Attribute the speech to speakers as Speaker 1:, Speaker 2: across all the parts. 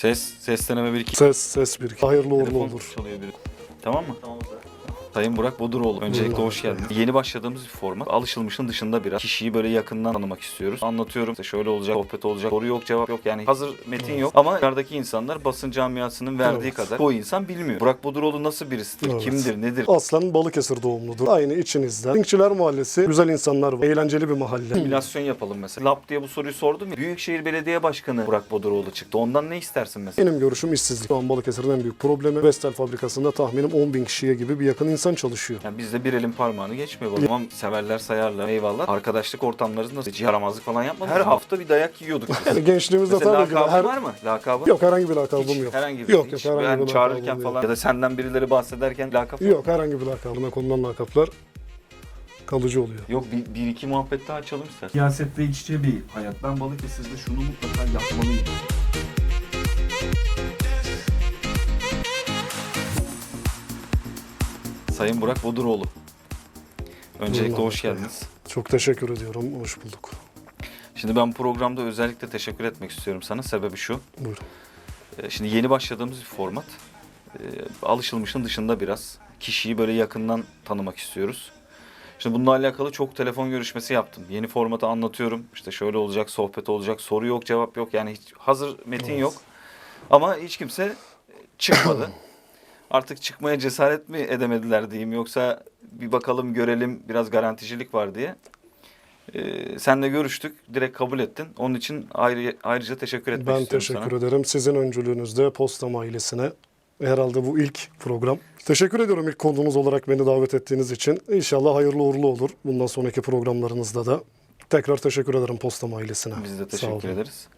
Speaker 1: Ses, ses deneme bir iki.
Speaker 2: Ses, ses bir. Hayırlı uğurlu
Speaker 1: Telefon
Speaker 2: olur.
Speaker 1: çalıyor biri. Tamam mı? Tamam Sayın Burak Boduroğlu. Öncelikle hoş geldiniz. Yeni başladığımız bir format. Alışılmışın dışında biraz. Kişiyi böyle yakından tanımak istiyoruz. Anlatıyorum. İşte şöyle olacak, sohbet olacak. Soru yok, cevap yok. Yani hazır metin yok. Ama dışarıdaki insanlar basın camiasının verdiği
Speaker 2: Evet.
Speaker 1: kadar o insan bilmiyor. Burak Boduroğlu nasıl birisidir?
Speaker 2: Evet.
Speaker 1: Kimdir? Nedir?
Speaker 2: Aslen Balıkesir doğumludur. Aynı içinizden. Dinkçiler Mahallesi güzel insanlar var. Eğlenceli bir mahalle.
Speaker 1: Simülasyon yapalım mesela. Lap diye bu soruyu sordum ya. Büyükşehir Belediye Başkanı Burak Boduroğlu çıktı. Ondan ne istersin mesela?
Speaker 2: Benim görüşüm işsizlik. Şu an Balıkesir'in en büyük problemi. Vestel fabrikasında tahminim 10 bin kişiye gibi bir yakın insan çalışıyor.
Speaker 1: Yani bizde bir elin parmağını geçmiyor. O zaman severler sayarlar. Eyvallah. Arkadaşlık ortamlarında hiç yaramazlık falan yapmadık. Her hafta bir dayak yiyorduk. biz.
Speaker 2: Yani gençliğimizde
Speaker 1: Mesela
Speaker 2: tabii ki
Speaker 1: lakabın
Speaker 2: her...
Speaker 1: var mı? Lakabın?
Speaker 2: Yok herhangi bir lakabım
Speaker 1: Hiç,
Speaker 2: yok.
Speaker 1: Herhangi bir
Speaker 2: Yok,
Speaker 1: hiç.
Speaker 2: yok, herhangi
Speaker 1: Yani
Speaker 2: bir
Speaker 1: çağırırken
Speaker 2: lakabım
Speaker 1: falan
Speaker 2: yok.
Speaker 1: ya da senden birileri bahsederken lakap
Speaker 2: Yok herhangi bir lakabına konulan lakaplar kalıcı oluyor.
Speaker 1: Yok bir, bir iki muhabbet daha açalım istersen. Siyasetle iç içe bir hayat. Ben Balıkesir'de şunu mutlaka yapmalıyım. Sayın Burak Boduroğlu. Öncelikle hoş geldiniz.
Speaker 2: Çok teşekkür ediyorum. Hoş bulduk.
Speaker 1: Şimdi ben programda özellikle teşekkür etmek istiyorum sana. Sebebi şu.
Speaker 2: Buyurun.
Speaker 1: Ee, Şimdi yeni başladığımız bir format. Ee, Alışılmışın dışında biraz. Kişiyi böyle yakından tanımak istiyoruz. Şimdi bununla alakalı çok telefon görüşmesi yaptım. Yeni formatı anlatıyorum. İşte şöyle olacak, sohbet olacak, soru yok, cevap yok. Yani hiç hazır metin
Speaker 2: Evet.
Speaker 1: yok. Ama hiç kimse çıkmadı. Artık çıkmaya cesaret mi edemediler diyeyim yoksa bir bakalım görelim biraz garanticilik var diye. Ee, senle görüştük, direkt kabul ettin. Onun için ayrı, ayrıca teşekkür etmek
Speaker 2: Ben
Speaker 1: istiyorum
Speaker 2: teşekkür
Speaker 1: sana.
Speaker 2: ederim. Sizin öncülüğünüzde Postam ailesine herhalde bu ilk program. Teşekkür ediyorum ilk konuğumuz olarak beni davet ettiğiniz için. İnşallah hayırlı uğurlu olur. Bundan sonraki programlarınızda da. Tekrar teşekkür ederim Postam ailesine.
Speaker 1: Biz de teşekkür ederiz.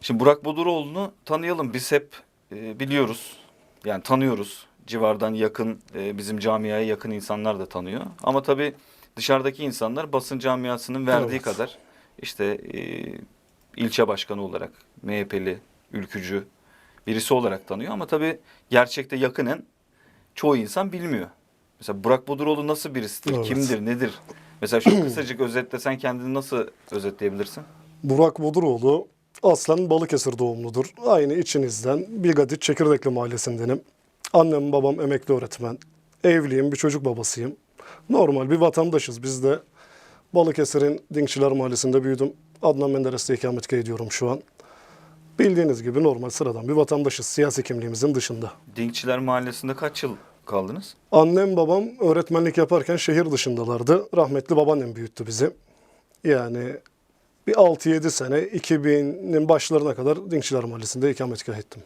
Speaker 1: Şimdi Burak Boduroğlu'nu tanıyalım. Biz hep e, biliyoruz. Yani tanıyoruz. Civardan yakın, e, bizim camiaya yakın insanlar da tanıyor. Ama tabii dışarıdaki insanlar basın camiasının verdiği
Speaker 2: Evet.
Speaker 1: kadar işte e, ilçe başkanı olarak MHP'li, ülkücü birisi olarak tanıyor. Ama tabii gerçekte yakınen çoğu insan bilmiyor. Mesela Burak Boduroğlu nasıl birisidir,
Speaker 2: Evet.
Speaker 1: kimdir, nedir? Mesela şu kısacık özetlesen kendini nasıl özetleyebilirsin?
Speaker 2: Burak Boduroğlu aslen Balıkesir doğumludur. Aynı içinizden Bilgadiç Çekirdekli mahallesindenim. Annem babam emekli öğretmen. Evliyim, bir çocuk babasıyım. Normal bir vatandaşız. Biz de Balıkesir'in Dinkçiler Mahallesi'nde büyüdüm. Adnan Menderes'te ikametgah ediyorum şu an. Bildiğiniz gibi normal sıradan bir vatandaşız siyasi kimliğimizin dışında.
Speaker 1: Dinkçiler Mahallesi'nde kaç yıl kaldınız?
Speaker 2: Annem babam öğretmenlik yaparken şehir dışındalardı. Rahmetli babaannem büyüttü bizi. Yani bir 6-7 sene 2000'in başlarına kadar Dinkçiler Mahallesi'nde ikametgah ettim.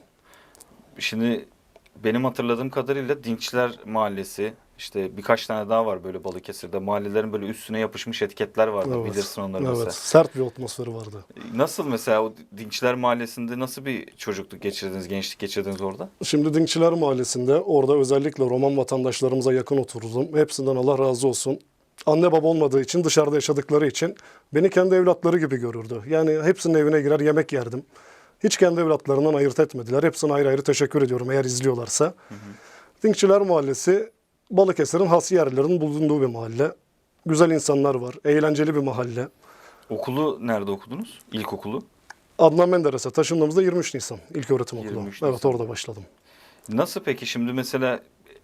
Speaker 1: Şimdi benim hatırladığım kadarıyla Dinkçiler Mahallesi işte birkaç tane daha var böyle Balıkesir'de. Mahallelerin böyle üstüne yapışmış etiketler vardı.
Speaker 2: Evet.
Speaker 1: Bilirsin onları
Speaker 2: Evet,
Speaker 1: mesela.
Speaker 2: sert bir atmosferi vardı.
Speaker 1: Nasıl mesela o Dinkçiler Mahallesi'nde nasıl bir çocukluk geçirdiniz, gençlik geçirdiniz orada?
Speaker 2: Şimdi Dinkçiler Mahallesi'nde orada özellikle Roman vatandaşlarımıza yakın oturdum. Hepsinden Allah razı olsun. Anne baba olmadığı için dışarıda yaşadıkları için beni kendi evlatları gibi görürdü. Yani hepsinin evine girer yemek yerdim. Hiç kendi evlatlarından ayırt etmediler. Hepsine ayrı ayrı teşekkür ediyorum eğer izliyorlarsa. Dinkçiler Mahallesi Balıkesir'in has yerlerin bulunduğu bir mahalle. Güzel insanlar var. Eğlenceli bir mahalle.
Speaker 1: Okulu nerede okudunuz? İlkokulu.
Speaker 2: Adnan Menderes'e taşındığımızda 23 Nisan ilk öğretim okulu.
Speaker 1: 23
Speaker 2: Evet
Speaker 1: Nisan.
Speaker 2: orada başladım.
Speaker 1: Nasıl peki şimdi mesela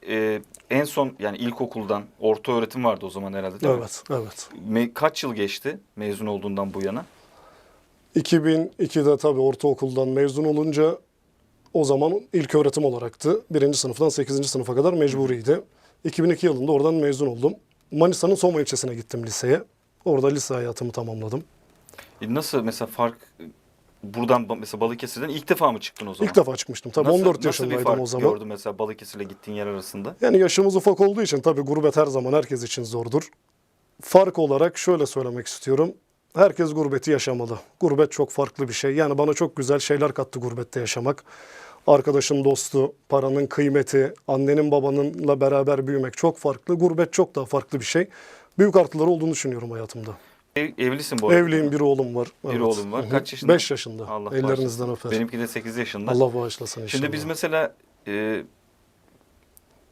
Speaker 1: e, en son yani ilkokuldan orta öğretim vardı o zaman herhalde değil mi?
Speaker 2: Evet, evet.
Speaker 1: Me- kaç yıl geçti mezun olduğundan bu yana?
Speaker 2: 2002'de tabii ortaokuldan mezun olunca o zaman ilk öğretim olaraktı. Birinci sınıftan 8. sınıfa kadar mecburiydi. 2002 yılında oradan mezun oldum. Manisa'nın Soma ilçesine gittim liseye. Orada lise hayatımı tamamladım.
Speaker 1: E, Nasıl mesela fark buradan ba- mesela Balıkesir'den ilk defa mı çıktın o zaman?
Speaker 2: İlk defa çıkmıştım. Tabii
Speaker 1: Nasıl-
Speaker 2: 14
Speaker 1: nasıl bir
Speaker 2: yaşındaydım
Speaker 1: fark
Speaker 2: o zaman.
Speaker 1: gördün mesela Balıkesir'le gittiğin yer arasında?
Speaker 2: Yani yaşımız ufak olduğu için tabii gurbet her zaman herkes için zordur. Fark olarak şöyle söylemek istiyorum. Herkes gurbeti yaşamalı. Gurbet çok farklı bir şey. Yani bana çok güzel şeyler kattı gurbette yaşamak. Arkadaşın dostu, paranın kıymeti, annenin babanınla beraber büyümek çok farklı. Gurbet çok daha farklı bir şey. Büyük artıları olduğunu düşünüyorum hayatımda.
Speaker 1: Ev- evlisin bu arada.
Speaker 2: Evliyim, bir oğlum var.
Speaker 1: Bir oğlum var. Kaç yaşında?
Speaker 2: 5 yaşında.
Speaker 1: Allah
Speaker 2: Ellerinizden öper.
Speaker 1: Benimki de 8 yaşında.
Speaker 2: Allah bağışlasın inşallah.
Speaker 1: Şimdi biz mesela e,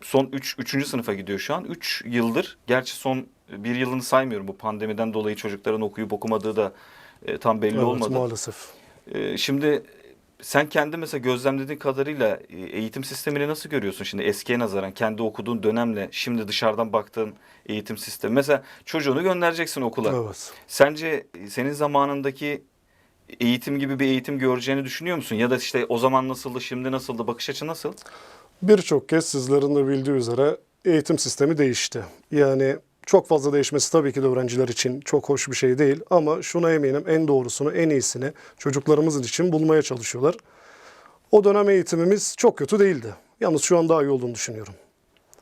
Speaker 1: son 3 üç, 3. sınıfa gidiyor şu an. 3 yıldır gerçi son bir yılını saymıyorum bu pandemiden dolayı çocukların okuyup okumadığı da e, tam belli
Speaker 2: evet,
Speaker 1: olmadı.
Speaker 2: maalesef.
Speaker 1: E, şimdi sen kendi mesela gözlemlediğin kadarıyla e, eğitim sistemini nasıl görüyorsun şimdi eskiye nazaran kendi okuduğun dönemle şimdi dışarıdan baktığın eğitim sistemi. Mesela çocuğunu göndereceksin okula.
Speaker 2: Evet.
Speaker 1: Sence e, senin zamanındaki eğitim gibi bir eğitim göreceğini düşünüyor musun? Ya da işte o zaman nasıldı, şimdi nasıldı, bakış açı nasıl?
Speaker 2: Birçok kez sizlerin de bildiği üzere eğitim sistemi değişti. Yani çok fazla değişmesi tabii ki de öğrenciler için çok hoş bir şey değil ama şuna eminim en doğrusunu, en iyisini çocuklarımız için bulmaya çalışıyorlar. O dönem eğitimimiz çok kötü değildi. Yalnız şu an daha iyi olduğunu düşünüyorum.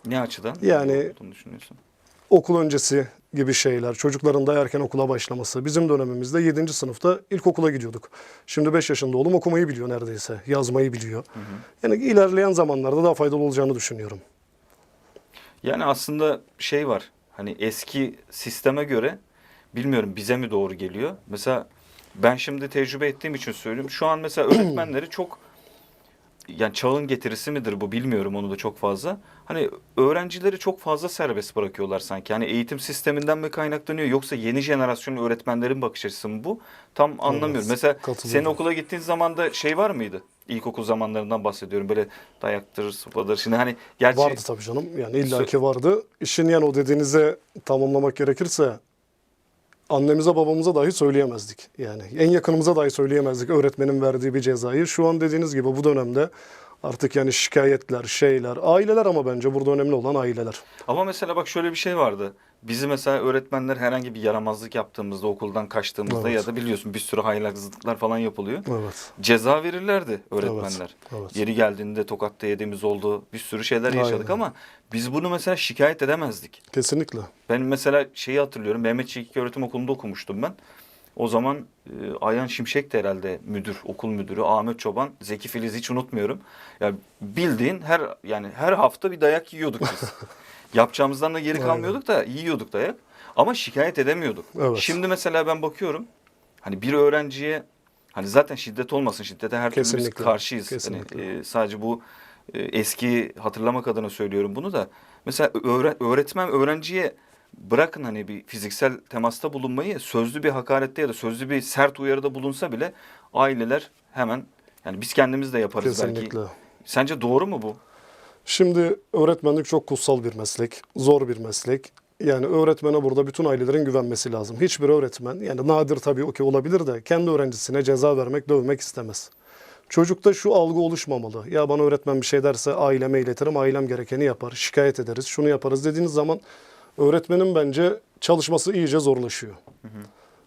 Speaker 1: Ne açıdan?
Speaker 2: Yani-
Speaker 1: Ne olduğunu düşünüyorsun?
Speaker 2: Okul öncesi gibi şeyler, çocukların daha erken okula başlaması. Bizim dönemimizde 7. sınıfta ilkokula gidiyorduk. Şimdi 5 yaşında oğlum okumayı biliyor neredeyse, yazmayı biliyor. Yani ilerleyen zamanlarda daha faydalı olacağını düşünüyorum.
Speaker 1: Yani aslında şey var. Hani eski sisteme göre bilmiyorum bize mi doğru geliyor. Mesela ben şimdi tecrübe ettiğim için söylüyorum. Şu an mesela öğretmenleri çok yani çağın getirisi midir bu bilmiyorum onu da çok fazla. Hani öğrencileri çok fazla serbest bırakıyorlar sanki. Hani eğitim sisteminden mi kaynaklanıyor yoksa yeni jenerasyon öğretmenlerin bakış açısı mı bu? Tam anlamıyorum. Mesela
Speaker 2: katılıyorum.
Speaker 1: senin okula gittiğin zaman da şey var mıydı? İlkokul zamanlarından bahsediyorum. Böyle dayaktır, sopadır. Şimdi hani gerçi
Speaker 2: Vardı tabii canım. Yani illaki vardı. İşin yani o dediğinize tamamlamak gerekirse annemize babamıza dahi söyleyemezdik. Yani en yakınımıza dahi söyleyemezdik öğretmenin verdiği bir cezayı. Şu an dediğiniz gibi bu dönemde artık yani şikayetler, şeyler, aileler ama bence burada önemli olan aileler.
Speaker 1: Ama mesela bak şöyle bir şey vardı. Bizi mesela öğretmenler herhangi bir yaramazlık yaptığımızda, okuldan kaçtığımızda
Speaker 2: Evet.
Speaker 1: ya da biliyorsun bir sürü haylazlıklar falan yapılıyor.
Speaker 2: Evet.
Speaker 1: Ceza verirlerdi öğretmenler.
Speaker 2: evet.
Speaker 1: Yeri geldiğinde tokatta yediğimiz oldu. Bir sürü şeyler yaşadık
Speaker 2: Aynen.
Speaker 1: ama biz bunu mesela şikayet edemezdik.
Speaker 2: Kesinlikle.
Speaker 1: Ben mesela şeyi hatırlıyorum. Mehmetçik Öğretim Okulu'nda okumuştum ben. O zaman e, Ayhan Şimşek de herhalde müdür, okul müdürü. Ahmet Çoban, Zeki Filiz hiç unutmuyorum. Yani bildiğin her yani her hafta bir dayak yiyorduk biz. Yapacağımızdan da geri kalmıyorduk da yiyorduk dayak. Ama şikayet edemiyorduk.
Speaker 2: Evet.
Speaker 1: Şimdi mesela ben bakıyorum. Hani bir öğrenciye hani zaten şiddet olmasın. Şiddete her türlü biz karşıyız.
Speaker 2: Kesinlikle.
Speaker 1: Hani, e, sadece bu e, eski hatırlamak adına söylüyorum bunu da. Mesela öğre- öğretmen öğrenciye bırakın hani bir fiziksel temasta bulunmayı sözlü bir hakarette ya da sözlü bir sert uyarıda bulunsa bile aileler hemen yani biz kendimiz de yaparız
Speaker 2: Kesinlikle.
Speaker 1: belki. Sence doğru mu bu?
Speaker 2: Şimdi öğretmenlik çok kutsal bir meslek, zor bir meslek. Yani öğretmene burada bütün ailelerin güvenmesi lazım. Hiçbir öğretmen, yani nadir tabii o ki olabilir de kendi öğrencisine ceza vermek, dövmek istemez. Çocukta şu algı oluşmamalı. Ya bana öğretmen bir şey derse aileme iletirim, ailem gerekeni yapar, şikayet ederiz, şunu yaparız dediğiniz zaman öğretmenin bence çalışması iyice zorlaşıyor.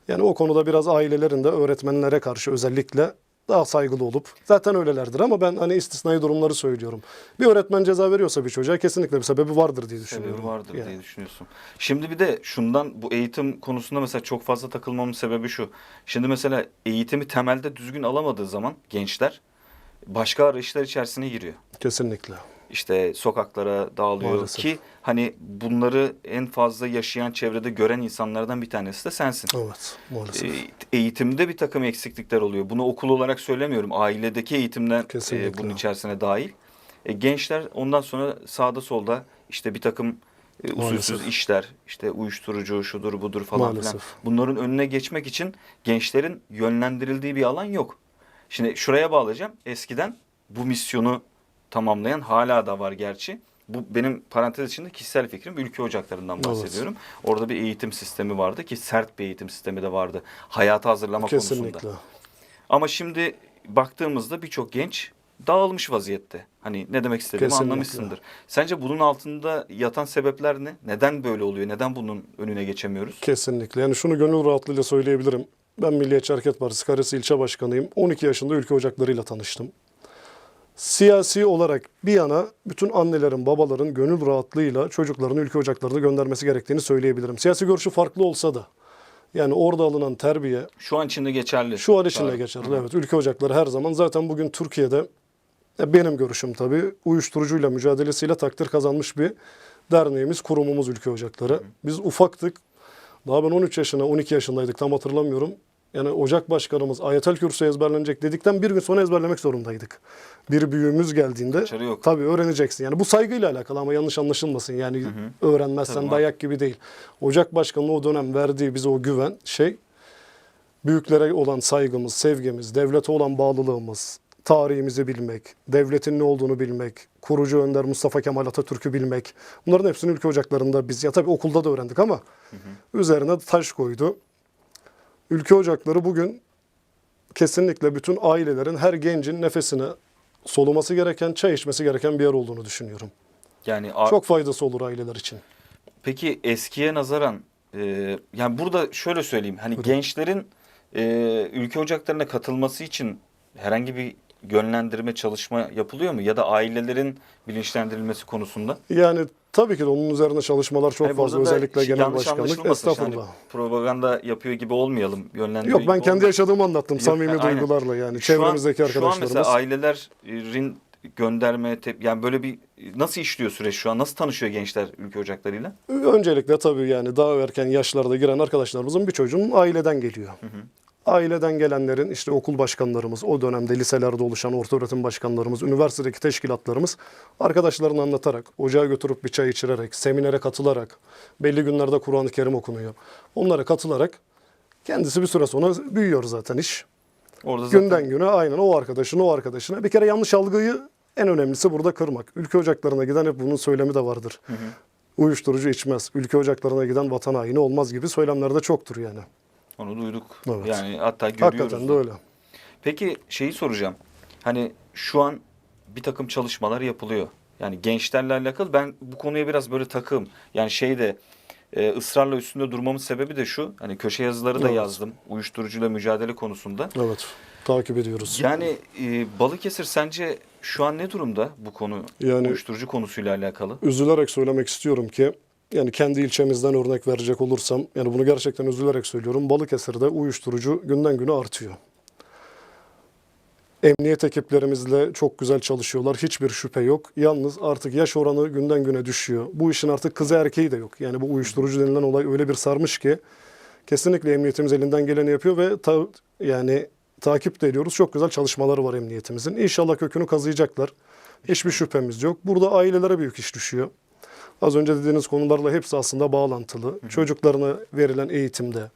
Speaker 2: Yani o konuda biraz ailelerin de öğretmenlere karşı özellikle daha saygılı olup zaten öylelerdir ama ben hani istisnai durumları söylüyorum. Bir öğretmen ceza veriyorsa bir çocuğa kesinlikle bir sebebi vardır diye düşünüyorum.
Speaker 1: Sebebi vardır
Speaker 2: Yani.
Speaker 1: diye düşünüyorsun. Şimdi bir de şundan bu eğitim konusunda mesela çok fazla takılmamın sebebi şu. Şimdi mesela eğitimi temelde düzgün alamadığı zaman gençler başka arayışlar içerisine giriyor.
Speaker 2: Kesinlikle.
Speaker 1: İşte sokaklara dağılıyor
Speaker 2: Maalesef.
Speaker 1: ki hani bunları en fazla yaşayan çevrede gören insanlardan bir tanesi de sensin.
Speaker 2: Evet maalesef.
Speaker 1: E, Eğitimde bir takım eksiklikler oluyor. Bunu okul olarak söylemiyorum. Ailedeki eğitimden e,
Speaker 2: Kesinlikle.
Speaker 1: bunun içerisine dahil. E, gençler ondan sonra sağda solda işte bir takım e, usulsüz
Speaker 2: Maalesef.
Speaker 1: işler, işte uyuşturucu, şudur budur falan filan. Bunların önüne geçmek için gençlerin yönlendirildiği bir alan yok. Şimdi şuraya bağlayacağım. Eskiden bu misyonu tamamlayan hala da var gerçi. Bu benim parantez içinde kişisel fikrim ülke ocaklarından bahsediyorum. Orada bir eğitim sistemi vardı ki sert bir eğitim sistemi de vardı. Hayata hazırlama
Speaker 2: Kesinlikle.
Speaker 1: konusunda. Ama şimdi baktığımızda birçok genç dağılmış vaziyette. Hani ne demek istediğimi
Speaker 2: Kesinlikle.
Speaker 1: anlamışsındır. Sence bunun altında yatan sebepler ne? Neden böyle oluyor? Neden bunun önüne geçemiyoruz?
Speaker 2: Kesinlikle. Yani şunu gönül rahatlığıyla söyleyebilirim. Ben Milliyetçi Hareket Partisi Karesi ilçe başkanıyım. 12 yaşında ülke ocaklarıyla tanıştım. Siyasi olarak bir yana bütün annelerin, babaların gönül rahatlığıyla çocuklarını ülke ocaklarına göndermesi gerektiğini söyleyebilirim. Siyasi görüşü farklı olsa da yani orada alınan terbiye
Speaker 1: Şu an içinde geçerli.
Speaker 2: şu an içinde geçerli. Evet, ülke ocakları her zaman zaten bugün Türkiye'de ya benim görüşüm tabii uyuşturucuyla mücadelesiyle takdir kazanmış bir derneğimiz, kurumumuz ülke ocakları. Biz ufaktık. Daha ben 13 yaşına, 12 yaşındaydık tam hatırlamıyorum. Yani ocak başkanımız ayetel kürsü ezberlenecek dedikten bir gün sonra ezberlemek zorundaydık. Bir büyüğümüz geldiğinde
Speaker 1: Kaçarı yok.
Speaker 2: tabii öğreneceksin. Yani bu saygıyla alakalı ama yanlış anlaşılmasın. Yani öğrenmezsen
Speaker 1: Tabii,
Speaker 2: dayak gibi değil. Ocak başkanının o dönem verdiği bize o güven şey büyüklere olan saygımız, sevgimiz, devlete olan bağlılığımız, tarihimizi bilmek, devletin ne olduğunu bilmek, kurucu önder Mustafa Kemal Atatürk'ü bilmek. Bunların hepsini ülke ocaklarında biz ya tabii okulda da öğrendik ama üzerine taş koydu. Ülke ocakları bugün kesinlikle bütün ailelerin her gencin nefesine soluması gereken, çay içmesi gereken bir yer olduğunu düşünüyorum.
Speaker 1: Yani
Speaker 2: Çok faydası olur aileler için.
Speaker 1: Peki eskiye nazaran e, yani burada şöyle söyleyeyim hani gençlerin e, ülke ocaklarına katılması için herhangi bir yönlendirme çalışma yapılıyor mu ya da ailelerin bilinçlendirilmesi konusunda?
Speaker 2: Yani tabii ki de onun üzerine çalışmalar çok
Speaker 1: Hani
Speaker 2: fazla
Speaker 1: burada da
Speaker 2: özellikle genel
Speaker 1: yanlış
Speaker 2: başkanlık.
Speaker 1: anlaşılmasın. Hani
Speaker 2: Estağfurullah.
Speaker 1: propaganda yapıyor gibi olmayalım. Yönlendiriyor
Speaker 2: Yok
Speaker 1: gibi
Speaker 2: ben kendi
Speaker 1: olmayalım.
Speaker 2: yaşadığımı anlattım samimi
Speaker 1: aynen.
Speaker 2: duygularla yani
Speaker 1: Şu an-
Speaker 2: çevremizdeki
Speaker 1: Şu an
Speaker 2: arkadaşlarımız.
Speaker 1: mesela ailelerin gönderme tep- yani böyle bir nasıl işliyor süreç şu an? Nasıl tanışıyor gençler ülke ocaklarıyla?
Speaker 2: Öncelikle tabii yani daha erken yaşlarda giren arkadaşlarımızın bir çocuğun aileden geliyor. Aileden gelenlerin işte okul başkanlarımız, o dönemde liselerde oluşan orta öğretim başkanlarımız, üniversitedeki teşkilatlarımız arkadaşlarını anlatarak, ocağa götürüp bir çay içirerek, seminere katılarak, belli günlerde Kur'an-ı Kerim okunuyor. Onlara katılarak kendisi bir süre sonra büyüyor zaten iş.
Speaker 1: Orada zaten
Speaker 2: Günden güne aynen o arkadaşın o arkadaşına. Bir kere yanlış algıyı en önemlisi burada kırmak. Ülke ocaklarına giden hep bunun söylemi de vardır. Uyuşturucu içmez. Ülke ocaklarına giden vatan haini olmaz gibi söylemler de çoktur yani.
Speaker 1: Onu duyduk.
Speaker 2: Evet.
Speaker 1: Yani hatta görüyoruz.
Speaker 2: Hakikaten de öyle.
Speaker 1: Peki şeyi soracağım. Hani şu an bir takım çalışmalar yapılıyor. Yani gençlerle alakalı ben bu konuya biraz böyle takığım. Yani şeyde e, ısrarla üstünde durmamın sebebi de şu. Hani köşe yazıları da
Speaker 2: Evet.
Speaker 1: yazdım. Uyuşturucuyla mücadele konusunda.
Speaker 2: Evet. Takip ediyoruz.
Speaker 1: Yani e, Balıkesir sence şu an ne durumda bu konu
Speaker 2: Yani-
Speaker 1: uyuşturucu konusuyla alakalı?
Speaker 2: Üzülerek söylemek istiyorum ki yani kendi ilçemizden örnek verecek olursam yani bunu gerçekten üzülerek söylüyorum. Balıkesir'de uyuşturucu günden güne artıyor. Emniyet ekiplerimizle çok güzel çalışıyorlar. Hiçbir şüphe yok. Yalnız artık yaş oranı günden güne düşüyor. Bu işin artık kızı erkeği de yok. Yani bu uyuşturucu denilen olay öyle bir sarmış ki kesinlikle emniyetimiz elinden geleni yapıyor ve ta- yani takip de ediyoruz. Çok güzel çalışmaları var emniyetimizin. İnşallah kökünü kazıyacaklar. Hiçbir şüphemiz yok. Burada ailelere büyük iş düşüyor. Az önce dediğiniz konularla hepsi aslında bağlantılı. Çocuklarına verilen eğitimde,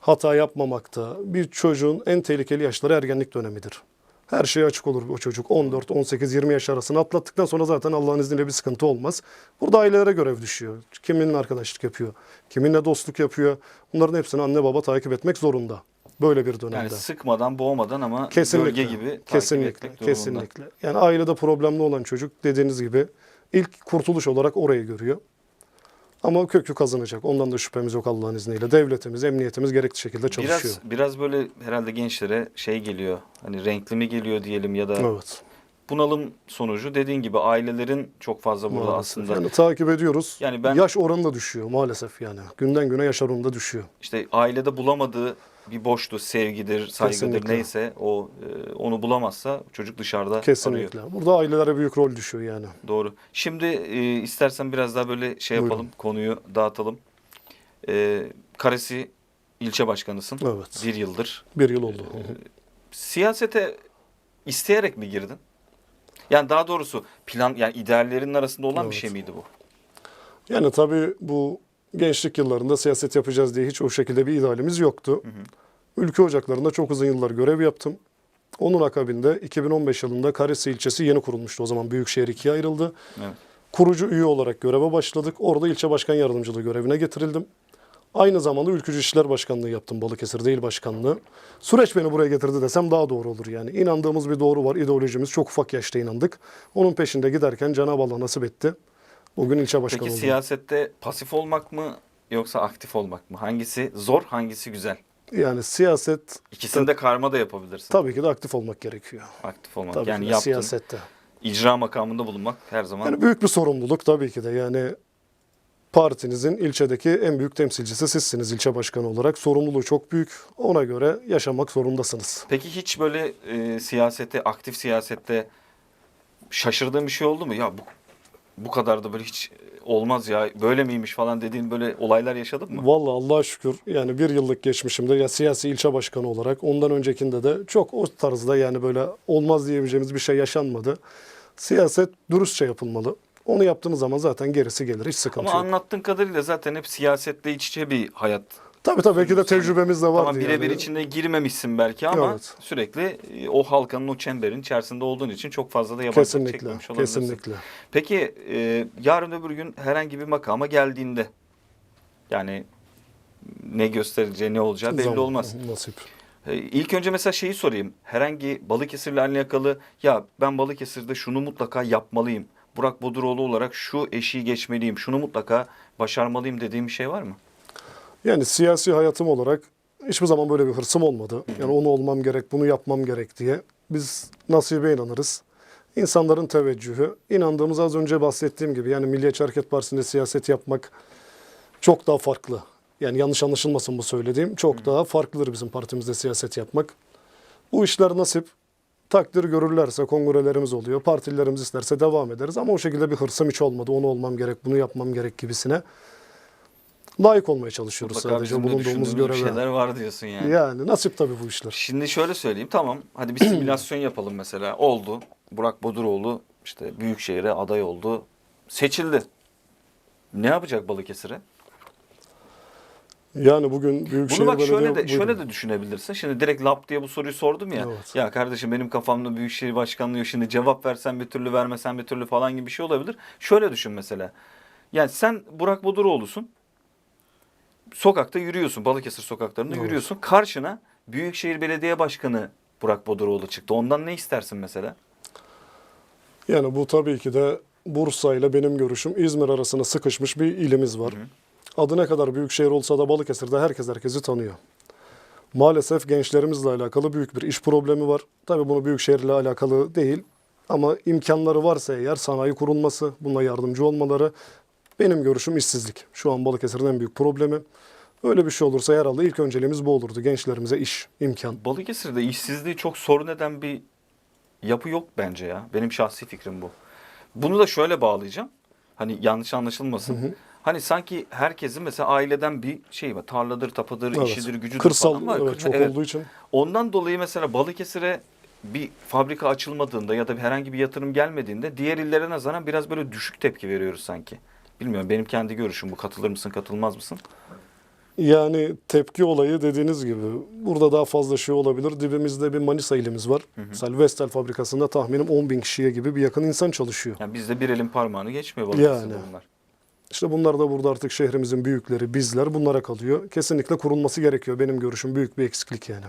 Speaker 2: hata yapmamakta. Bir çocuğun en tehlikeli yaşları ergenlik dönemidir. Her şeye açık olur o çocuk. 14, 18, 20 yaş arasını atlattıktan sonra zaten Allah'ın izniyle bir sıkıntı olmaz. Burada ailelere görev düşüyor. Kiminle arkadaşlık yapıyor, kiminle dostluk yapıyor. Bunların hepsini anne baba takip etmek zorunda. Böyle bir dönemde.
Speaker 1: Yani sıkmadan boğmadan ama
Speaker 2: Kesinlikle.
Speaker 1: gölge gibi takip
Speaker 2: kesinlikle,
Speaker 1: etmek durumunda.
Speaker 2: kesinlikle. Yani ailede problemli olan çocuk dediğiniz gibi ilk kurtuluş olarak orayı görüyor. Ama kökü kazanacak. Ondan da şüphemiz yok Allah'ın izniyle. Devletimiz, emniyetimiz gerekli şekilde çalışıyor.
Speaker 1: Biraz biraz böyle herhalde gençlere şey geliyor. Hani renkli mi geliyor diyelim ya da
Speaker 2: Evet.
Speaker 1: Bunalım sonucu dediğin gibi ailelerin çok fazla burada
Speaker 2: Maalesef.
Speaker 1: aslında
Speaker 2: Yani takip ediyoruz.
Speaker 1: Yani ben-
Speaker 2: Yaş oranı da düşüyor maalesef yani. Günden güne yaş oranı da düşüyor.
Speaker 1: işte ailede bulamadığı bir boştu sevgidir, saygıdır
Speaker 2: Kesinlikle.
Speaker 1: neyse o e, onu bulamazsa çocuk dışarıda arıyor.
Speaker 2: Kesinlikle. Burada ailelere büyük rol düşüyor yani.
Speaker 1: Doğru. Şimdi e, istersen biraz daha böyle şey
Speaker 2: Buyurun.
Speaker 1: yapalım, konuyu dağıtalım. E, Karesi ilçe başkanısın.
Speaker 2: Evet.
Speaker 1: Bir yıldır.
Speaker 2: Bir yıl oldu.
Speaker 1: Ee, Siyasete isteyerek mi girdin? Yani daha doğrusu plan yani ideallerinin arasında olan bir
Speaker 2: Evet.
Speaker 1: şey miydi bu?
Speaker 2: Yani tabii bu gençlik yıllarında siyaset yapacağız diye hiç o şekilde bir idealimiz yoktu. Ülke ocaklarında çok uzun yıllar görev yaptım. Onun akabinde 2015 yılında Karesi ilçesi yeni kurulmuştu. O zaman Büyükşehir ikiye ayrıldı.
Speaker 1: Evet.
Speaker 2: Kurucu üye olarak göreve başladık. Orada ilçe başkan yardımcılığı görevine getirildim. Aynı zamanda Ülkücü İşler Başkanlığı yaptım Balıkesir'de il başkanlığı. Süreç beni buraya getirdi desem daha doğru olur yani. İnandığımız bir doğru var, ideolojimiz çok ufak yaşta inandık. Onun peşinde giderken Cenab-ı Allah nasip etti. Bugün ilçe başkanı
Speaker 1: Peki
Speaker 2: oldum.
Speaker 1: siyasette pasif olmak mı yoksa aktif olmak mı? Hangisi zor, hangisi güzel?
Speaker 2: Yani siyaset
Speaker 1: İkisini de karma da yapabilirsin.
Speaker 2: tabii ki de aktif olmak gerekiyor.
Speaker 1: Aktif olmak.
Speaker 2: Tabii
Speaker 1: yani
Speaker 2: ki de
Speaker 1: yaptın.
Speaker 2: siyasette.
Speaker 1: icra makamında bulunmak her zaman
Speaker 2: Yani büyük bir sorumluluk tabii ki de. Yani partinizin ilçedeki en büyük temsilcisi sizsiniz ilçe başkanı olarak. Sorumluluğu çok büyük. Ona göre yaşamak zorundasınız.
Speaker 1: Peki hiç böyle e, siyasete, aktif siyasette şaşırdığın bir şey oldu mu? Ya bu bu kadar da böyle hiç olmaz ya böyle miymiş falan dediğin böyle olaylar yaşadın mı?
Speaker 2: Vallahi Allah'a şükür yani bir yıllık geçmişimde ya siyasi ilçe başkanı olarak ondan öncekinde de çok o tarzda yani böyle olmaz diyebileceğimiz bir şey yaşanmadı. Siyaset dürüstçe yapılmalı. Onu yaptığınız zaman zaten gerisi gelir. Hiç sıkıntı
Speaker 1: Ama
Speaker 2: yok.
Speaker 1: anlattığın kadarıyla zaten hep siyasetle iç içe bir hayat
Speaker 2: Tabii tabii belki de tecrübemiz de vardı.
Speaker 1: Tamam birebir
Speaker 2: yani.
Speaker 1: içinde girmemişsin belki ama
Speaker 2: Evet.
Speaker 1: sürekli e, o halkanın o çemberin içerisinde olduğun için çok fazla da
Speaker 2: Kesinlikle,
Speaker 1: çekmemiş olabilirsin.
Speaker 2: kesinlikle.
Speaker 1: Peki e, yarın öbür gün herhangi bir makama geldiğinde yani ne göstereceği ne olacağı belli
Speaker 2: Zaman,
Speaker 1: olmaz.
Speaker 2: Nasip.
Speaker 1: E, İlk önce mesela şeyi sorayım. Herhangi Balıkesir'le alakalı ya ben Balıkesir'de şunu mutlaka yapmalıyım. Burak Boduroğlu olarak şu eşiği geçmeliyim. Şunu mutlaka başarmalıyım dediğim bir şey var mı?
Speaker 2: Yani siyasi hayatım olarak hiçbir zaman böyle bir hırsım olmadı. Yani onu olmam gerek, bunu yapmam gerek diye. Biz nasibe inanırız. İnsanların teveccühü, inandığımız az önce bahsettiğim gibi yani Milliyetçi Hareket Partisi'nde siyaset yapmak çok daha farklı. Yani yanlış anlaşılmasın bu söylediğim. Çok daha farklıdır bizim partimizde siyaset yapmak. Bu işler nasip. Takdir görürlerse kongrelerimiz oluyor. Partilerimiz isterse devam ederiz. Ama o şekilde bir hırsım hiç olmadı. Onu olmam gerek, bunu yapmam gerek gibisine. Layık olmaya çalışıyoruz
Speaker 1: Mutlaka
Speaker 2: sadece bulunduğumuz göreve.
Speaker 1: şeyler var diyorsun yani.
Speaker 2: Yani nasip tabii bu işler.
Speaker 1: Şimdi şöyle söyleyeyim tamam hadi bir simülasyon yapalım mesela oldu. Burak Boduroğlu işte Büyükşehir'e aday oldu. Seçildi. Ne yapacak Balıkesir'e?
Speaker 2: Yani bugün Büyükşehir
Speaker 1: Bunu bak şöyle de
Speaker 2: Buyurun.
Speaker 1: şöyle de düşünebilirsin. Şimdi direkt lap diye bu soruyu sordum ya.
Speaker 2: Evet.
Speaker 1: Ya kardeşim benim kafamda Büyükşehir Başkanlığı. Şimdi cevap versen bir türlü vermesen bir türlü falan gibi bir şey olabilir. Şöyle düşün mesela. Yani sen Burak Boduroğlu'sun. Sokakta yürüyorsun. Balıkesir sokaklarında
Speaker 2: Evet.
Speaker 1: yürüyorsun. Karşına Büyükşehir Belediye Başkanı Burak Boduroğlu çıktı. Ondan ne istersin mesela?
Speaker 2: Yani bu tabii ki de Bursa ile benim görüşüm İzmir arasında sıkışmış bir ilimiz var. Adı ne kadar büyük şehir olsa da Balıkesir'de herkes herkesi tanıyor. Maalesef gençlerimizle alakalı büyük bir iş problemi var. Tabii bunu büyük şehirle alakalı değil. Ama imkanları varsa eğer sanayi kurulması, buna yardımcı olmaları benim görüşüm işsizlik. Şu an Balıkesir'in en büyük problemi. Öyle bir şey olursa herhalde ilk önceliğimiz bu olurdu. Gençlerimize iş, imkan.
Speaker 1: Balıkesir'de işsizliği çok sorun eden bir yapı yok bence ya. Benim şahsi fikrim bu. Bunu da şöyle bağlayacağım. Hani yanlış anlaşılmasın. Hani sanki herkesin mesela aileden bir şey var. Tarladır, tapudur,
Speaker 2: Evet.
Speaker 1: işidir, gücüdür
Speaker 2: Kırsal
Speaker 1: falan var.
Speaker 2: evet, çok
Speaker 1: Evet.
Speaker 2: olduğu için.
Speaker 1: Ondan dolayı mesela Balıkesir'e bir fabrika açılmadığında ya da herhangi bir yatırım gelmediğinde diğer illere nazaran biraz böyle düşük tepki veriyoruz sanki. Bilmiyorum benim kendi görüşüm bu. Katılır mısın, katılmaz mısın?
Speaker 2: Yani tepki olayı dediğiniz gibi burada daha fazla şey olabilir. Dibimizde bir Manisa ilimiz var. Mesela Vestel fabrikasında tahminim 10 bin kişiye gibi bir yakın insan çalışıyor.
Speaker 1: Yani bizde bir elin parmağını geçmiyor
Speaker 2: Yani.
Speaker 1: bunlar.
Speaker 2: İşte bunlar da burada artık şehrimizin büyükleri, bizler bunlara kalıyor. Kesinlikle kurulması gerekiyor. Benim görüşüm büyük bir eksiklik yani.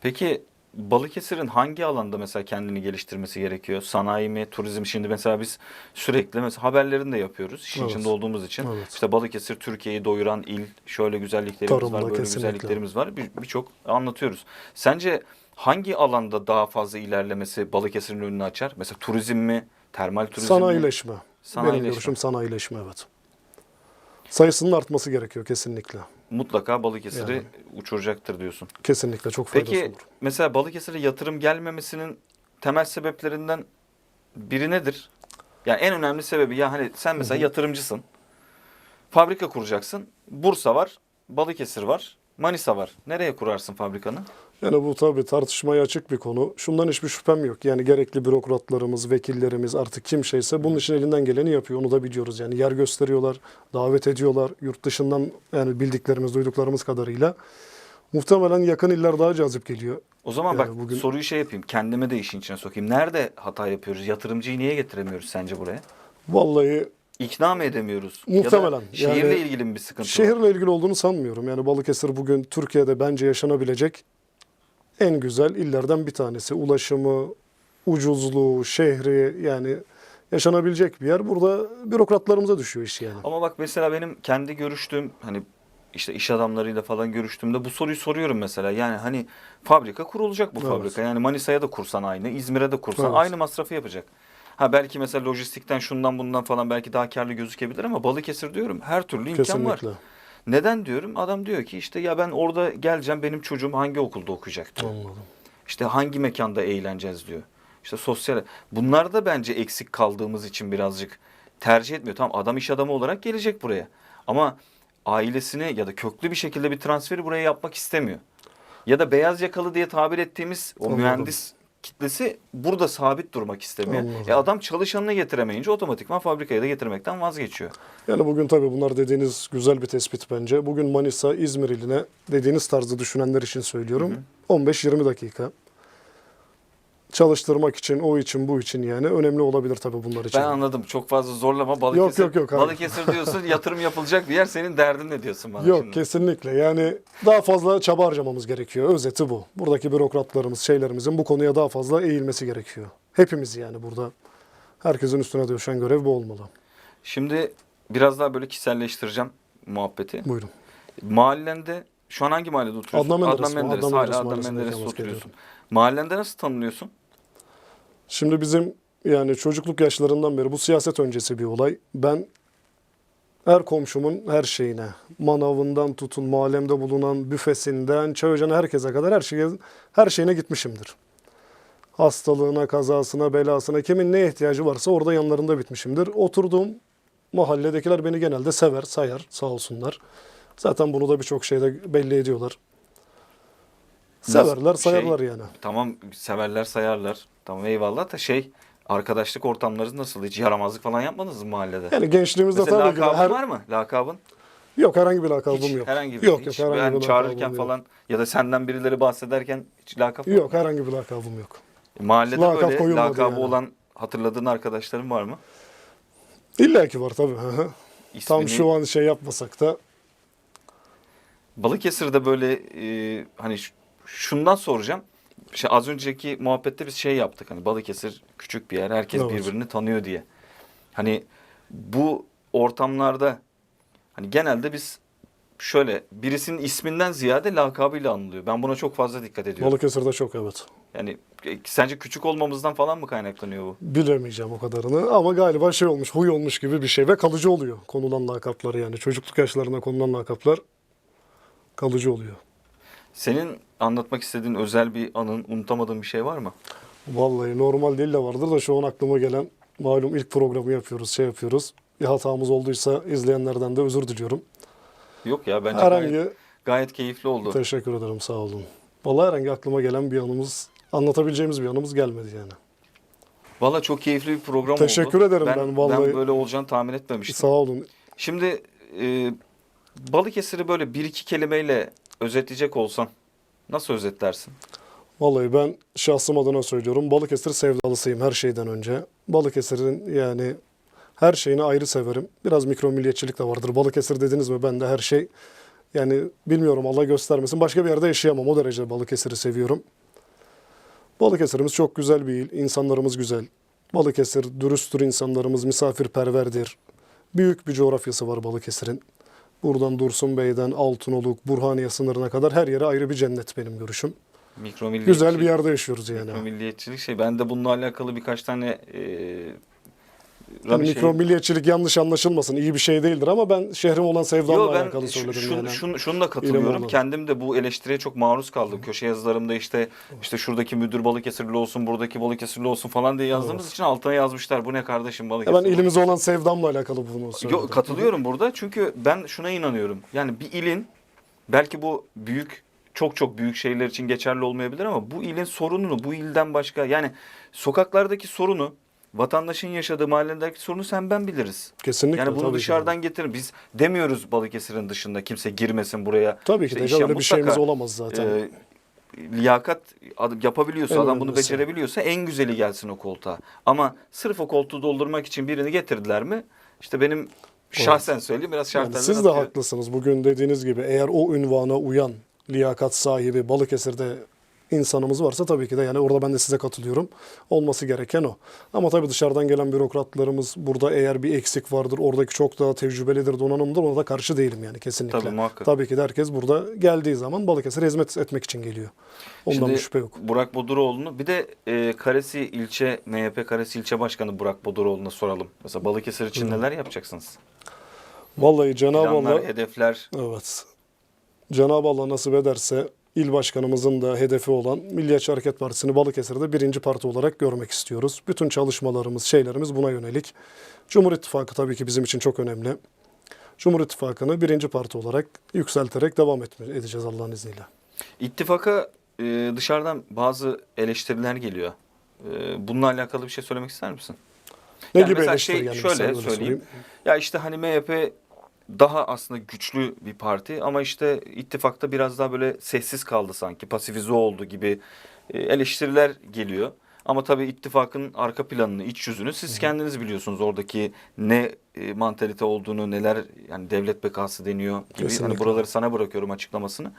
Speaker 1: Peki Balıkesir'in hangi alanda mesela kendini geliştirmesi gerekiyor? Sanayi mi, turizm? Şimdi mesela biz sürekli mesela haberlerini de yapıyoruz. İşin
Speaker 2: Evet.
Speaker 1: içinde olduğumuz için.
Speaker 2: Evet.
Speaker 1: İşte Balıkesir Türkiye'yi doyuran il, şöyle güzelliklerimiz
Speaker 2: Tarımda
Speaker 1: var, böyle
Speaker 2: kesinlikle.
Speaker 1: güzelliklerimiz var. Bir- Birçok anlatıyoruz. Sence hangi alanda daha fazla ilerlemesi Balıkesir'in önünü açar? Mesela turizm mi, termal turizm mi?
Speaker 2: Sanayileşme. Benim
Speaker 1: Sanayileşme.
Speaker 2: görüşüm sanayileşme evet. Sayısının artması gerekiyor kesinlikle.
Speaker 1: Mutlaka Balıkesir'i
Speaker 2: Yani.
Speaker 1: uçuracaktır diyorsun.
Speaker 2: Kesinlikle çok faydası
Speaker 1: Peki
Speaker 2: olur.
Speaker 1: mesela Balıkesir'e yatırım gelmemesinin temel sebeplerinden biri nedir? Yani en önemli sebebi ya hani sen mesela yatırımcısın. Fabrika kuracaksın. Bursa var, Balıkesir var, Manisa var. Nereye kurarsın fabrikanı?
Speaker 2: Yani bu tabii tartışmaya açık bir konu. Şundan hiçbir şüphem yok. Yani gerekli bürokratlarımız, vekillerimiz artık kim şeyse bunun için elinden geleni yapıyor. Onu da biliyoruz. Yani yer gösteriyorlar, davet ediyorlar. Yurt dışından yani bildiklerimiz, duyduklarımız kadarıyla. Muhtemelen yakın iller daha cazip geliyor.
Speaker 1: O zaman
Speaker 2: Yani
Speaker 1: bak
Speaker 2: bugün-
Speaker 1: soruyu şey yapayım. Kendime de işin içine sokayım. Nerede hata yapıyoruz? Yatırımcıyı niye getiremiyoruz sence buraya?
Speaker 2: Vallahi
Speaker 1: İkna mı edemiyoruz?
Speaker 2: Muhtemelen.
Speaker 1: Ya şehirle
Speaker 2: Yani
Speaker 1: ilgili mi bir sıkıntı var?
Speaker 2: şehirle ilgili olduğunu sanmıyorum. Yani Balıkesir bugün Türkiye'de bence yaşanabilecek en güzel illerden bir tanesi. Ulaşımı, ucuzluğu, şehri yani yaşanabilecek bir yer. Burada bürokratlarımıza düşüyor iş yani.
Speaker 1: Ama bak mesela benim kendi görüştüğüm hani işte iş adamlarıyla falan görüştüğümde bu soruyu soruyorum mesela. Yani hani fabrika kurulacak bu
Speaker 2: Evet.
Speaker 1: fabrika. Yani Manisa'ya da kursan aynı, İzmir'e de kursan
Speaker 2: Evet.
Speaker 1: aynı masrafı yapacak. Ha belki mesela lojistikten şundan bundan falan belki daha karlı gözükebilir ama Balıkesir diyorum her türlü imkan var. Neden diyorum? Adam diyor ki işte ya ben orada geleceğim benim çocuğum hangi okulda okuyacak diyor.
Speaker 2: Anladım.
Speaker 1: İşte hangi mekanda eğleneceğiz diyor. İşte sosyal. Bunlar da bence eksik kaldığımız için birazcık tercih etmiyor. Tamam adam iş adamı olarak gelecek buraya. Ama ailesini ya da köklü bir şekilde bir transferi buraya yapmak istemiyor. Ya da beyaz yakalı diye tabir ettiğimiz o
Speaker 2: Anladım.
Speaker 1: mühendis kitlesi burada sabit durmak istemiyor.
Speaker 2: Anladım.
Speaker 1: E adam çalışanını getiremeyince otomatikman fabrikaya da getirmekten vazgeçiyor.
Speaker 2: Yani bugün tabii bunlar dediğiniz güzel bir tespit bence. Bugün Manisa, İzmir iline dediğiniz tarzı düşünenler için söylüyorum. 15-20 dakika. Çalıştırmak için, o için, bu için yani önemli olabilir tabii bunlar için.
Speaker 1: Ben anladım. Çok fazla zorlama. Balıkesir,
Speaker 2: yok, yok, hayır.
Speaker 1: Balıkesir diyorsun yatırım yapılacak bir yer. Senin derdin ne diyorsun bana
Speaker 2: Yok
Speaker 1: şimdi?
Speaker 2: kesinlikle yani daha fazla çaba harcamamız gerekiyor. Özeti bu. Buradaki bürokratlarımız, şeylerimizin bu konuya daha fazla eğilmesi gerekiyor. Hepimiz yani burada. Herkesin üstüne düşen görev bu olmalı.
Speaker 1: Şimdi biraz daha böyle kişiselleştireceğim muhabbeti.
Speaker 2: Buyurun.
Speaker 1: Mahallende şu an hangi mahallede oturuyorsun?
Speaker 2: Adnan Menderes,
Speaker 1: Adnan Menderes.
Speaker 2: Adnan Menderes
Speaker 1: Hala Adnan Menderes'te oturuyorsun. Mahallende nasıl tanınıyorsun?
Speaker 2: Şimdi bizim yani çocukluk yaşlarından beri bu siyaset öncesi bir olay. Ben her komşumun her şeyine, manavından tutun, mahallemde bulunan büfesinden, çay ocağına herkese kadar her şeye, her şeyine gitmişimdir. Hastalığına, kazasına, belasına, kimin ne ihtiyacı varsa orada yanlarında bitmişimdir. Oturduğum mahalledekiler beni genelde sever, sayar sağ olsunlar. Zaten bunu da birçok şeyde belli ediyorlar.
Speaker 1: Nasıl
Speaker 2: Severler,
Speaker 1: şey-
Speaker 2: sayarlar yani.
Speaker 1: Tamam severler sayarlar. Tamam eyvallah da şey arkadaşlık ortamları nasıl? Hiç yaramazlık falan yapmadınız mı mahallede?
Speaker 2: Yani gençliğimizde
Speaker 1: Mesela
Speaker 2: tabii ki
Speaker 1: lakabın
Speaker 2: her,
Speaker 1: var mı? Lakabın?
Speaker 2: Yok herhangi bir lakabım
Speaker 1: Hiç,
Speaker 2: yok.
Speaker 1: Herhangi bir
Speaker 2: yok
Speaker 1: hiç,
Speaker 2: yok herhangi
Speaker 1: yani
Speaker 2: bir
Speaker 1: çağırırken
Speaker 2: yok.
Speaker 1: falan ya da senden birileri bahsederken hiç lakap var mı?
Speaker 2: Yok herhangi bir lakabım yok.
Speaker 1: Mahallede
Speaker 2: Lakap
Speaker 1: böyle lakabı
Speaker 2: yani.
Speaker 1: olan hatırladığın arkadaşların var mı?
Speaker 2: İlla ki var tabii. hı. Tam
Speaker 1: İsmini-
Speaker 2: şu an şey yapmasak da
Speaker 1: Balıkesir'de böyle e, hani şundan soracağım. Şey, az önceki muhabbette biz şey yaptık hani Balıkesir küçük bir yer herkes
Speaker 2: Evet.
Speaker 1: birbirini tanıyor diye. Hani bu ortamlarda hani genelde biz şöyle birisinin isminden ziyade lakabıyla anılıyor. Ben buna çok fazla dikkat ediyorum.
Speaker 2: Balıkesir'de çok evet.
Speaker 1: Yani e, sence küçük olmamızdan falan mı kaynaklanıyor bu?
Speaker 2: Bilemeyeceğim o kadarını ama galiba şey olmuş, huy olmuş gibi bir şey ve kalıcı oluyor konulan lakaplar yani. Çocukluk yaşlarında konulan lakaplar kalıcı oluyor.
Speaker 1: Senin anlatmak istediğin özel bir anın, unutamadığın bir şey var mı?
Speaker 2: Vallahi normal değil de vardır da şu an aklıma gelen malum ilk programı yapıyoruz, şey yapıyoruz. Bir hatamız olduysa izleyenlerden de özür diliyorum.
Speaker 1: Yok ya bence
Speaker 2: herhangi
Speaker 1: gayet, gayet keyifli oldu.
Speaker 2: Teşekkür ederim sağ olun. Vallahi herhangi aklıma gelen bir anımız, anlatabileceğimiz bir anımız gelmedi yani.
Speaker 1: Valla çok keyifli bir program
Speaker 2: Teşekkür
Speaker 1: oldu.
Speaker 2: ederim ben vallahi.
Speaker 1: Ben böyle olacağını tahmin etmemiştim.
Speaker 2: Sağ olun.
Speaker 1: Şimdi e, Balıkesir'i böyle bir iki kelimeyle özetleyecek olsan nasıl özetlersin?
Speaker 2: Vallahi ben şahsım adına söylüyorum. Balıkesir sevdalısıyım her şeyden önce. Balıkesir'in yani her şeyini ayrı severim. Biraz mikro milliyetçilik de vardır. Balıkesir dediniz mi ben de her şey yani bilmiyorum Allah göstermesin. Başka bir yerde yaşayamam. O derece Balıkesir'i seviyorum. Balıkesir'imiz çok güzel bir il. İnsanlarımız güzel. Balıkesir dürüsttür insanlarımız, misafirperverdir. Büyük bir coğrafyası var Balıkesir'in. Buradan Dursun Bey'den Altınoluk, Burhaniye sınırına kadar her yere ayrı bir cennet benim görüşüm.
Speaker 1: Mikro.
Speaker 2: Güzel bir yerde yaşıyoruz yani.
Speaker 1: Mikro milliyetçilik şey. Ben de bununla alakalı birkaç tane e,
Speaker 2: Hani
Speaker 1: şey-
Speaker 2: mikro milliyetçilik yanlış anlaşılmasın. iyi bir şey değildir ama ben şehrim olan sevdamla
Speaker 1: Yo, ben
Speaker 2: alakalı söyledim
Speaker 1: şunu,
Speaker 2: yani.
Speaker 1: şunu, şununla katılıyorum. Kendim de bu eleştiriye çok maruz kaldım. Köşe yazılarımda işte işte şuradaki müdür Balıkesirli olsun, buradaki Balıkesirli olsun falan diye yazdığımız için altına yazmışlar. Bu ne kardeşim
Speaker 2: Ya
Speaker 1: Balıkesir?
Speaker 2: ben ilimize olan sevdamla alakalı bunu söyledim.
Speaker 1: Yo, katılıyorum burada çünkü ben şuna inanıyorum. Yani bir ilin belki bu büyük çok çok büyük şehirler için geçerli olmayabilir ama bu ilin sorununu bu ilden başka yani sokaklardaki sorunu vatandaşın yaşadığı mahalledeki sorunu sen ben biliriz.
Speaker 2: Kesinlikle.
Speaker 1: Yani bunu
Speaker 2: tabii
Speaker 1: dışarıdan getirin. Biz demiyoruz Balıkesir'in dışında kimse girmesin buraya.
Speaker 2: Tabii ki
Speaker 1: İşte
Speaker 2: de
Speaker 1: iş
Speaker 2: canım,
Speaker 1: yap-
Speaker 2: öyle bir şeyimiz olamaz zaten.
Speaker 1: e, liyakat yapabiliyorsa
Speaker 2: En
Speaker 1: adam bunu
Speaker 2: önemlisi.
Speaker 1: becerebiliyorsa en güzeli gelsin o koltuğa. Ama sırf o koltuğu doldurmak için birini getirdiler mi? İşte benim şahsen söyleyeyim biraz
Speaker 2: Yani
Speaker 1: şartlardan
Speaker 2: siz de
Speaker 1: atıyor.
Speaker 2: haklısınız. Bugün dediğiniz gibi eğer o ünvana uyan liyakat sahibi Balıkesir'de insanımız varsa tabii ki de yani orada ben de size katılıyorum. Olması gereken o. Ama tabii dışarıdan gelen bürokratlarımız burada eğer bir eksik vardır, oradaki çok daha tecrübelidir, donanımlıdır ona da karşı değilim yani kesinlikle.
Speaker 1: Tabii, muhakkak.
Speaker 2: Tabii ki de herkes burada geldiği zaman Balıkesir'e hizmet etmek için geliyor. Ondan
Speaker 1: Şimdi
Speaker 2: bir şüphe yok.
Speaker 1: Burak Boduroğlu'nu bir de e, Karesi ilçe MHP Karesi ilçe başkanı Burak Boduroğlu'na soralım. Mesela Balıkesir için neler yapacaksınız?
Speaker 2: Vallahi Cenab-ı Allah
Speaker 1: hedefler.
Speaker 2: Evet. Cenab-ı Allah nasip ederse il başkanımızın da hedefi olan Milliyetçi Hareket Partisi'ni Balıkesir'de birinci parti olarak görmek istiyoruz. Bütün çalışmalarımız, şeylerimiz buna yönelik. Cumhur İttifakı tabii ki bizim için çok önemli. Cumhur İttifakı'nı birinci parti olarak yükselterek devam edeceğiz Allah'ın izniyle.
Speaker 1: İttifaka e, dışarıdan bazı eleştiriler geliyor. E, bununla alakalı bir şey söylemek ister misin?
Speaker 2: Ne
Speaker 1: Yani
Speaker 2: gibi
Speaker 1: mesela
Speaker 2: eleştiri
Speaker 1: şey
Speaker 2: yani?
Speaker 1: şöyle
Speaker 2: öyle
Speaker 1: söyleyeyim. Ya işte hani MHP daha aslında güçlü bir parti ama işte ittifakta biraz daha böyle sessiz kaldı sanki. Pasifize oldu gibi e, eleştiriler geliyor. Ama tabii ittifakın arka planını, iç yüzünü siz kendiniz biliyorsunuz. Oradaki ne e, mantalite olduğunu, neler yani devlet bekası deniyor gibi. Hani buraları sana bırakıyorum açıklamasını.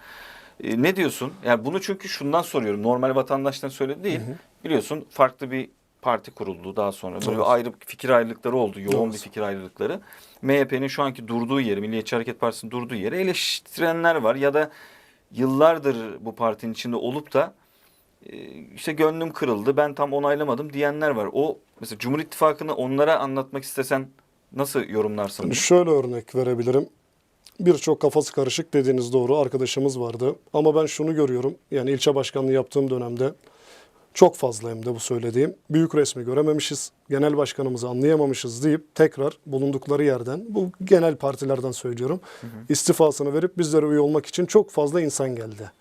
Speaker 1: E, ne diyorsun? Yani bunu çünkü şundan soruyorum. Normal vatandaştan söyledi değil. Biliyorsun farklı bir parti kuruldu daha sonra. Böyle
Speaker 2: Evet.
Speaker 1: ayrı fikir ayrılıkları oldu. Yoğun
Speaker 2: Evet.
Speaker 1: bir fikir ayrılıkları. MHP'nin şu anki durduğu yeri, Milliyetçi Hareket Partisi'nin durduğu yeri eleştirenler var. Ya da yıllardır bu partinin içinde olup da e, işte gönlüm kırıldı, ben tam onaylamadım diyenler var. O mesela Cumhur İttifakı'nı onlara anlatmak istesen nasıl yorumlarsın?
Speaker 2: şöyle örnek verebilirim. Birçok kafası karışık dediğiniz doğru arkadaşımız vardı. Ama ben şunu görüyorum. Yani ilçe başkanlığı yaptığım dönemde çok fazla hem de bu söylediğim. Büyük resmi görememişiz. Genel başkanımızı anlayamamışız deyip tekrar bulundukları yerden bu genel partilerden söylüyorum. istifasını verip bizlere üye olmak için çok fazla insan geldi.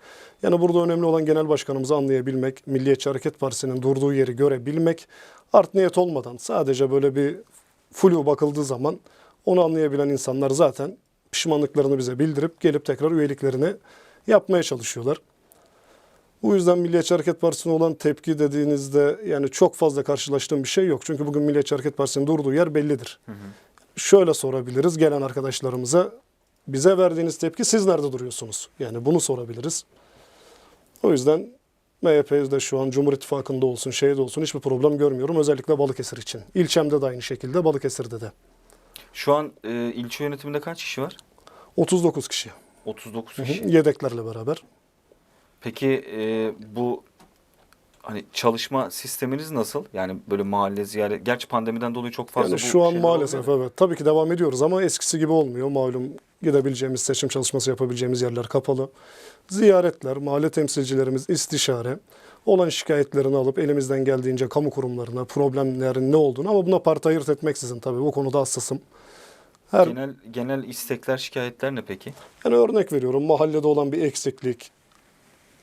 Speaker 2: Yani burada önemli olan genel başkanımızı anlayabilmek, Milliyetçi Hareket Partisi'nin durduğu yeri görebilmek, art niyet olmadan sadece böyle bir flu bakıldığı zaman onu anlayabilen insanlar zaten pişmanlıklarını bize bildirip gelip tekrar üyeliklerini yapmaya çalışıyorlar. Bu yüzden Milliyetçi Hareket Partisi'ne olan tepki dediğinizde yani çok fazla karşılaştığım bir şey yok. Çünkü bugün Milliyetçi Hareket Partisi'nin durduğu yer bellidir. Şöyle sorabiliriz gelen arkadaşlarımıza. Bize verdiğiniz tepki siz nerede duruyorsunuz? Yani bunu sorabiliriz. O yüzden MHP'de şu an Cumhur İttifakı'nda olsun, şeyde olsun hiçbir problem görmüyorum. Özellikle Balıkesir için. İlçemde de aynı şekilde, Balıkesir'de de.
Speaker 1: Şu an e, ilçe yönetiminde kaç kişi var?
Speaker 2: 39 kişi.
Speaker 1: 39
Speaker 2: Hı hı,
Speaker 1: kişi.
Speaker 2: Yedeklerle beraber.
Speaker 1: Peki e, bu hani çalışma sisteminiz nasıl? Yani böyle mahalle ziyaret. Gerçi pandemiden dolayı çok fazla
Speaker 2: Yani
Speaker 1: bu
Speaker 2: şu an
Speaker 1: şeyler
Speaker 2: maalesef
Speaker 1: olmuyor
Speaker 2: evet. Tabii ki devam ediyoruz ama eskisi gibi olmuyor. Malum gidebileceğimiz, seçim çalışması yapabileceğimiz yerler kapalı. Ziyaretler, mahalle temsilcilerimiz istişare. Olan şikayetlerini alıp elimizden geldiğince kamu kurumlarına problemlerin ne olduğunu ama buna parti ayırt etmeksizin tabii o konuda hassasım. Her,
Speaker 1: Genel genel istekler, şikayetler ne peki?
Speaker 2: yani örnek veriyorum mahallede olan bir eksiklik,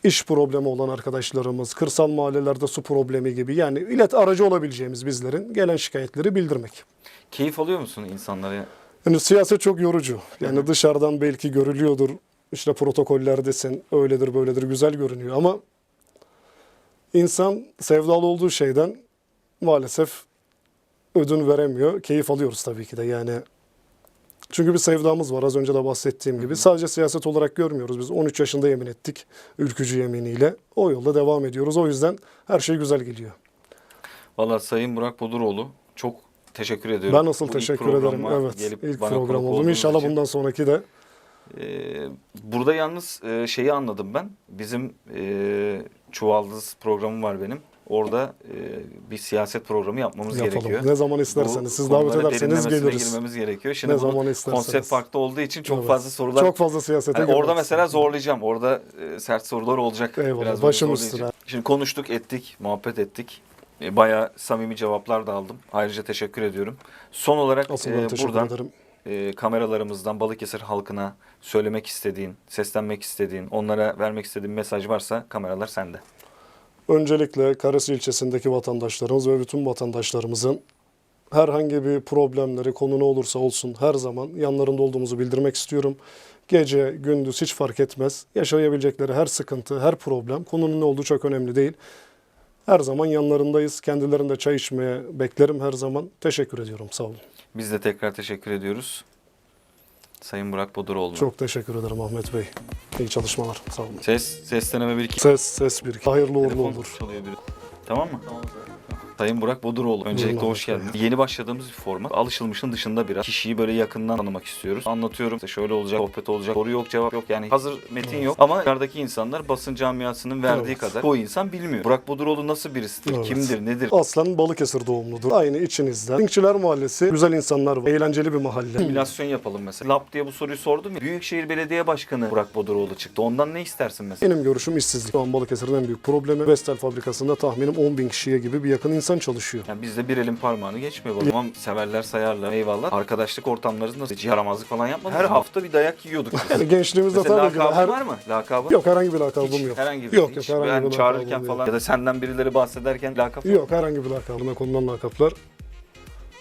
Speaker 2: iş problemi olan arkadaşlarımız, kırsal mahallelerde su problemi gibi yani ilet aracı olabileceğimiz bizlerin gelen şikayetleri bildirmek.
Speaker 1: Keyif alıyor musun insanlara?
Speaker 2: Yani siyaset çok yorucu. Yani dışarıdan belki görülüyordur. İşte protokollerdesin, öyledir böyledir güzel görünüyor ama insan sevdalı olduğu şeyden maalesef ödün veremiyor. Keyif alıyoruz tabii ki de yani. Çünkü bir sevdamız var az önce de bahsettiğim gibi. Sadece siyaset olarak görmüyoruz. Biz 13 yaşında yemin ettik ülkücü yeminiyle. O yolda devam ediyoruz. O yüzden her şey güzel geliyor.
Speaker 1: Valla Sayın Burak Boduroğlu çok teşekkür ediyorum.
Speaker 2: Ben nasıl
Speaker 1: Bu
Speaker 2: teşekkür ederim. Evet.
Speaker 1: gelip
Speaker 2: ilk
Speaker 1: bana
Speaker 2: program oldum. İnşallah
Speaker 1: için.
Speaker 2: bundan sonraki de
Speaker 1: Ee, burada yalnız e, şeyi anladım ben. Bizim e, Çuvaldız programı var benim. Orada e, bir siyaset programı yapmamız
Speaker 2: yapalım.
Speaker 1: gerekiyor.
Speaker 2: Ne zaman
Speaker 1: Bu
Speaker 2: isterseniz. Siz davet ederseniz geliriz.
Speaker 1: girmemiz gerekiyor. Şimdi
Speaker 2: Ne
Speaker 1: bu
Speaker 2: zaman isterseniz.
Speaker 1: konsept farklı olduğu için çok
Speaker 2: Evet.
Speaker 1: fazla sorular.
Speaker 2: Çok fazla siyasete
Speaker 1: Hani orada mesela zorlayacağım. Orada e, sert sorular olacak.
Speaker 2: Eyvallah,
Speaker 1: böyle
Speaker 2: başım üstüne.
Speaker 1: Şimdi konuştuk, ettik, muhabbet ettik. E, bayağı samimi cevaplar da aldım. Ayrıca teşekkür ediyorum. Son olarak
Speaker 2: Asıl
Speaker 1: e, buradan
Speaker 2: ederim.
Speaker 1: e, kameralarımızdan Balıkesir halkına söylemek istediğin, seslenmek istediğin, onlara vermek istediğin mesaj varsa kameralar sende.
Speaker 2: Öncelikle Karası ilçesindeki vatandaşlarımız ve bütün vatandaşlarımızın herhangi bir problemleri, konu ne olursa olsun her zaman yanlarında olduğumuzu bildirmek istiyorum. Gece, gündüz hiç fark etmez. Yaşayabilecekleri her sıkıntı, her problem, konunun ne olduğu çok önemli değil. Her zaman yanlarındayız. Kendilerinde çay içmeye beklerim her zaman. Teşekkür ediyorum. Sağ olun.
Speaker 1: Biz de tekrar teşekkür ediyoruz. Sayın Burak Boduroğlu.
Speaker 2: Çok teşekkür ederim Ahmet Bey. İyi çalışmalar. Sağ olun.
Speaker 1: Ses, ses deneme bir iki.
Speaker 2: Ses, ses bir. Hayırlı uğurlu
Speaker 1: Telefon
Speaker 2: olur.
Speaker 1: çalıyor biri. Tamam mı? Sayın Burak Boduroğlu. Öncelikle hoş geldiniz. Yeni başladığımız bir format. Alışılmışın dışında biraz. Kişiyi böyle yakından tanımak istiyoruz. Anlatıyorum. İşte şöyle olacak, sohbet olacak. Soru yok, cevap yok. Yani hazır metin yok. Ama dışarıdaki insanlar basın camiasının verdiği
Speaker 2: Evet.
Speaker 1: kadar o insan bilmiyor. Burak Boduroğlu nasıl birisidir?
Speaker 2: Evet.
Speaker 1: Kimdir? Nedir?
Speaker 2: Aslen Balıkesir doğumludur. Aynı içinizden. Dinkçiler Mahallesi güzel insanlar var. Eğlenceli bir mahalle.
Speaker 1: Simülasyon yapalım mesela. Lap diye bu soruyu sordum ya. Büyükşehir Belediye Başkanı Burak Boduroğlu çıktı. Ondan ne istersin mesela?
Speaker 2: Benim görüşüm işsizlik. Şu an Balıkesir'in en büyük problemi. Vestel fabrikasında tahminim 10 bin kişiye gibi bir yakın insan çalışıyor.
Speaker 1: Yani bizde bir elin parmağını geçmiyor. O zaman severler sayarlar. Eyvallah. Arkadaşlık ortamlarında hiç yaramazlık falan yapmadık. Her hafta bir dayak yiyorduk. biz.
Speaker 2: Yani gençliğimizde
Speaker 1: Mesela
Speaker 2: tabii ki
Speaker 1: lakabın
Speaker 2: her...
Speaker 1: var mı? Lakabın?
Speaker 2: Yok herhangi bir lakabım
Speaker 1: Hiç,
Speaker 2: yok.
Speaker 1: Herhangi bir
Speaker 2: Yok,
Speaker 1: hiç.
Speaker 2: yok, herhangi bir
Speaker 1: çağırırken
Speaker 2: lakabım
Speaker 1: falan
Speaker 2: yok.
Speaker 1: ya da senden birileri bahsederken lakap
Speaker 2: Yok herhangi bir lakabına konulan lakaplar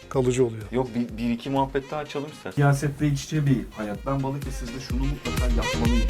Speaker 2: kalıcı oluyor.
Speaker 1: Yok bir, bir iki muhabbet daha açalım istersen. Siyasetle iç içe bir hayat. Ben Balıkesir'de şunu mutlaka yapmalıyım.